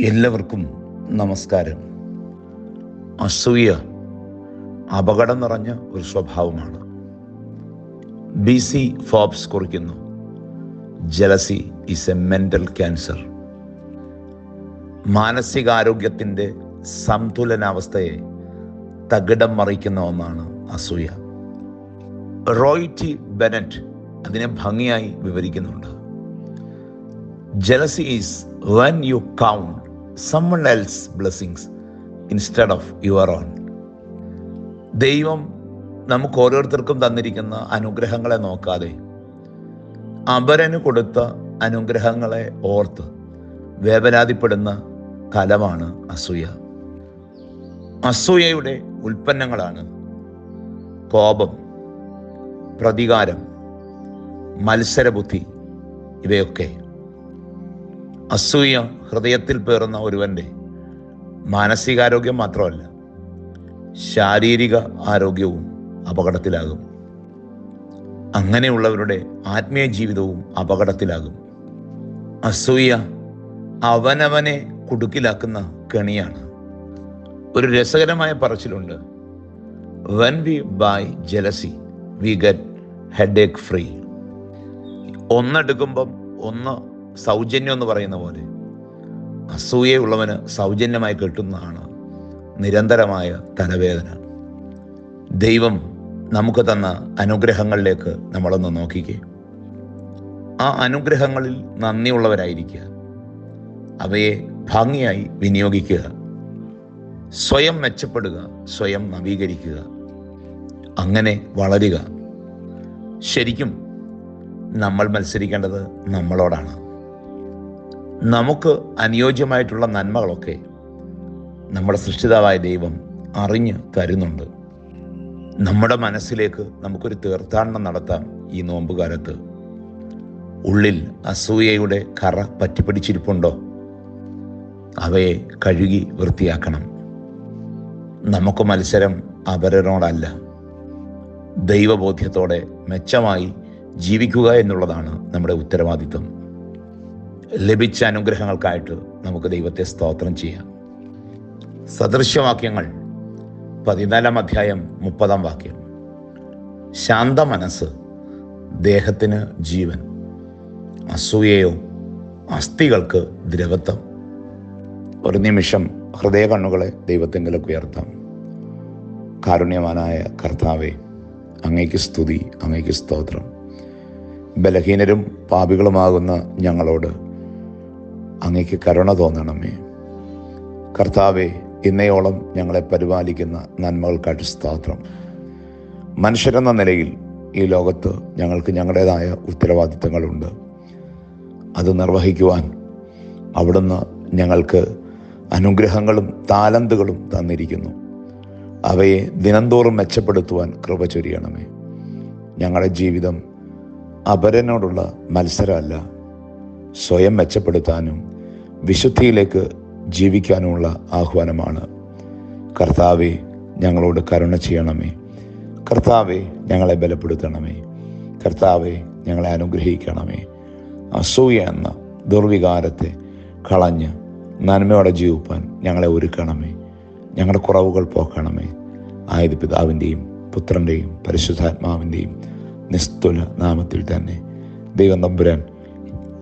എല്ലാവർക്കും നമസ്കാരം. അസൂയ അപകടം നിറഞ്ഞ ഒരു സ്വഭാവമാണ്. ബി സി ഫോബ്സ് കുറിക്കുന്നു. Jealousy is a mental cancer മാനസികാരോഗ്യത്തിന്റെ സന്തുലനാവസ്ഥയെ തകിടം മറിക്കുന്ന ഒന്നാണ് അസൂയ. റോയിറ്റി ബെനറ്റ് അതിനെ ഭംഗിയായി വിവരിക്കുന്നുണ്ട്. Jealousy is when you count someone else's blessings instead of your own ദൈവം നമുക്ക് ഓരോരുത്തർക്കും തന്നിരിക്കുന്ന അനുഗ്രഹങ്ങളെ നോക്കാതെ അപരന് കൊടുത്ത അനുഗ്രഹങ്ങളെ ഓർത്ത് വേവലാതിപ്പെടുന്ന കലമാണ് അസൂയ. അസൂയയുടെ ഉൽപ്പന്നങ്ങളാണ് കോപം പ്രതികാരം മത്സരബുദ്ധി ഇവയൊക്കെ. അസൂയ ഹൃദയത്തിൽ പേറുന്ന ഒരുവന്റെ മാനസികാരോഗ്യം മാത്രമല്ല ശാരീരിക ആരോഗ്യവും അപകടത്തിലാകും. അങ്ങനെയുള്ളവരുടെ ആത്മീയ ജീവിതവും അപകടത്തിലാകും. അസൂയ അവനവനെ കുടുക്കിലാക്കുന്ന കെണിയാണ്. ഒരു രസകരമായ പറച്ചിലുണ്ട്. When we buy jealousy we get head free ഒന്നെടുക്കുമ്പം ഒന്ന് സൗജന്യം എന്ന് പറയുന്ന പോലെ. അസൂയയുള്ളവന് സൗജന്യമായി കിട്ടുന്നതാണ് നിരന്തരമായ തലവേദന. ദൈവം നമുക്ക് തന്ന അനുഗ്രഹങ്ങളിലേക്ക് നമ്മളൊന്ന് നോക്കിക്കേ. ആ അനുഗ്രഹങ്ങളിൽ നന്ദിയുള്ളവരായിരിക്കുക. അവയെ ഭംഗിയായി വിനിയോഗിക്കുക. സ്വയം മെച്ചപ്പെടുക സ്വയം നവീകരിക്കുക. അങ്ങനെ വളരുക. ശരിക്കും നമ്മൾ മത്സരിക്കേണ്ടത് നമ്മളോടാണ്. നമുക്ക് അനുയോജ്യമായിട്ടുള്ള നന്മകളൊക്കെ നമ്മുടെ സൃഷ്ടിതാവായ ദൈവം അറിഞ്ഞ് തരുന്നുണ്ട്. നമ്മുടെ മനസ്സിലേക്ക് നമുക്കൊരു തീർത്ഥാടനം നടത്താം ഈ നോമ്പുകാലത്ത്. ഉള്ളിൽ അസൂയയുടെ കറ പറ്റിപ്പിടിച്ചിരിപ്പുണ്ടോ? അവയെ കഴുകി വൃത്തിയാക്കണം. നമുക്ക് മത്സരം അപരനോടല്ല ദൈവബോധ്യത്തോടെ മെച്ചമായി ജീവിക്കുക എന്നുള്ളതാണ് നമ്മുടെ ഉത്തരവാദിത്വം. ലഭിച്ച അനുഗ്രഹങ്ങൾക്കായിട്ട് നമുക്ക് ദൈവത്തെ സ്തോത്രം ചെയ്യാം. സദൃശ്യവാക്യങ്ങൾ പതിനാലാം അധ്യായം മുപ്പതാം വാക്യം. ശാന്ത മനസ്സ് ദേഹത്തിന് ജീവൻ അസൂയയോ അസ്ഥികൾക്ക് ദ്രവത്വം. ഒരു നിമിഷം ഹൃദയ കണ്ണുകളെ ദൈവത്തെങ്കിലൊക്കെ ഉയർത്താം. കാരുണ്യവാനായ കർത്താവെ അങ്ങേക്ക് സ്തുതി അങ്ങേക്ക് സ്തോത്രം. ബലഹീനരും പാപികളുമാകുന്ന ഞങ്ങളോട് അങ്ങേക്ക് കരുണ തോന്നണമേ കർത്താവെ ഇന്നയോളം ഞങ്ങളെ പരിപാലിക്കുന്ന നന്മകൾക്കായിട്ട് സ്തോത്രം. മനുഷ്യരെന്ന നിലയിൽ ഈ ലോകത്ത് ഞങ്ങൾക്ക് ഞങ്ങളുടേതായ ഉത്തരവാദിത്തങ്ങളുണ്ട്. അത് നിർവഹിക്കുവാൻ അവിടുന്ന് ഞങ്ങൾക്ക് അനുഗ്രഹങ്ങളും താലന്തുകളും തന്നിരിക്കുന്നു. അവയെ ദിനംതോറും മെച്ചപ്പെടുത്തുവാൻ കൃപ ചൊരിയണമേ. ഞങ്ങളുടെ ജീവിതം അപരനോടുള്ള മത്സരമല്ല സ്വയം മെച്ചപ്പെടുത്താനും വിശുദ്ധിയിലേക്ക് ജീവിക്കാനുമുള്ള ആഹ്വാനമാണ്. കർത്താവെ ഞങ്ങളോട് കരുണ ചെയ്യണമേ. കർത്താവെ ഞങ്ങളെ ബലപ്പെടുത്തണമേ. കർത്താവെ ഞങ്ങളെ അനുഗ്രഹിക്കണമേ. അസൂയ എന്ന ദുർവികാരത്തെ കളഞ്ഞ് നന്മയോടെ ജീവിപ്പാൻ ഞങ്ങളെ ഒരുക്കണമേ. ഞങ്ങളുടെ കുറവുകൾ പോക്കണമേ. ആയത് പിതാവിന്റെയും പുത്രന്റെയും പരിശുദ്ധാത്മാവിന്റെയും നിസ്തുല നാമത്തിൽ തന്നെ ദൈവം നമ്പുരാൻ